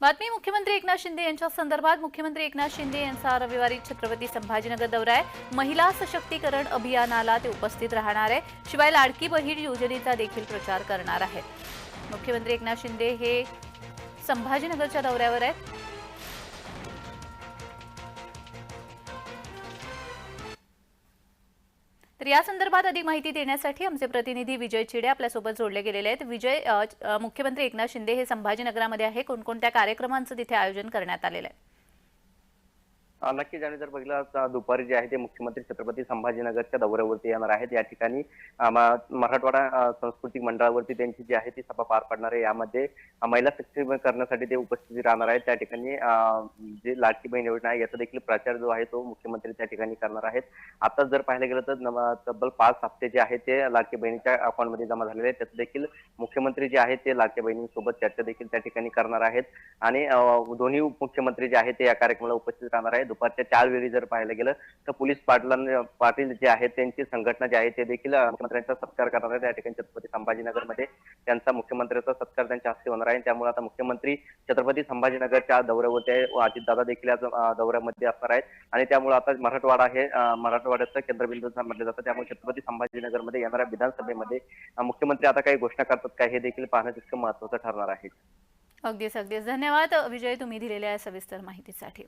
बातमी मुख्यमंत्री एकनाथ शिंदे यांच्या संदर्भात मुख्यमंत्री एकनाथ शिंदे यांचा रविवारी छत्रपती संभाजीनगर दौरा आहे. महिला सशक्तीकरण अभियानाला ते उपस्थित राहणार आहे. शिवाय लाडकी बहीण योजनेचा देखील प्रचार करणार आहेत. मुख्यमंत्री एकनाथ शिंदे हे संभाजीनगरच्या दौऱ्यावर आहेत. तर या संदर्भात अधिक माहिती देण्यासाठी आमचे प्रतिनिधी विजय चिडे आपल्यासोबत जोडले गेलेले आहेत. विजय मुख्यमंत्री एकनाथ शिंदे हे संभाजीनगरामध्ये आहे. कोणकोणत्या कार्यक्रमांचं तिथे आयोजन करण्यात आलेलं आहे? नक्कीच आणि जर बघितलं तर दुपारी जे आहे ते मुख्यमंत्री छत्रपती संभाजीनगरच्या दौऱ्यावरती येणार आहेत. या ठिकाणी मराठवाडा सांस्कृतिक मंडळावरती त्यांची जी आहे ती सभा पार पडणार आहे. यामध्ये महिला सक्षमीकरणासाठी करण्यासाठी ते उपस्थित राहणार आहेत. त्या ठिकाणी जे लाडकी बहीण योजना आहे याचा देखील प्रचार जो आहे तो मुख्यमंत्री त्या ठिकाणी करणार आहेत. आता जर पाहायला गेलं तर तब्बल पाच हप्ते जे आहेत ते लाडकी बहिणीच्या अकाउंटमध्ये जमा झालेले आहेत. त्यात देखील मुख्यमंत्री जे आहेत ते लाडक्या बहिणींसोबत चर्चा देखील त्या ठिकाणी करणार आहेत. आणि दोन्ही उपमुख्यमंत्री जे आहेत ते या कार्यक्रमाला उपस्थित राहणार आहेत. दुपारच्या चार वेळी जर पाहायला गेलं तर पोलीस पाटलां पाटील जे आहेत त्यांची संघटना जी आहे ते देखील मुख्यमंत्र्यांचा सत्कार करणार आहे त्या ठिकाणी छत्रपती संभाजीनगरमध्ये त्यांचा मुख्यमंत्र्यांचा सत्कार त्यांच्या हस्ते होणार आहे. त्यामुळे आता मुख्यमंत्री छत्रपती संभाजीनगरच्या दौऱ्यावरती आहे. अजितदादा देखील या दौऱ्यामध्ये असणार आहेत. आणि त्यामुळे आता मराठवाडा हे मराठवाड्याचं केंद्रबिंदू समजलं जातं. त्यामुळे छत्रपती संभाजीनगरमध्ये येणाऱ्या विधानसभेमध्ये मुख्यमंत्री आता काही घोषणा करतात का हे देखील पाहणं तितकं महत्वाचं ठरणार आहे. अगदीच अगदीच. धन्यवाद. विजय तुम्ही दिलेल्या सविस्तर माहितीसाठी.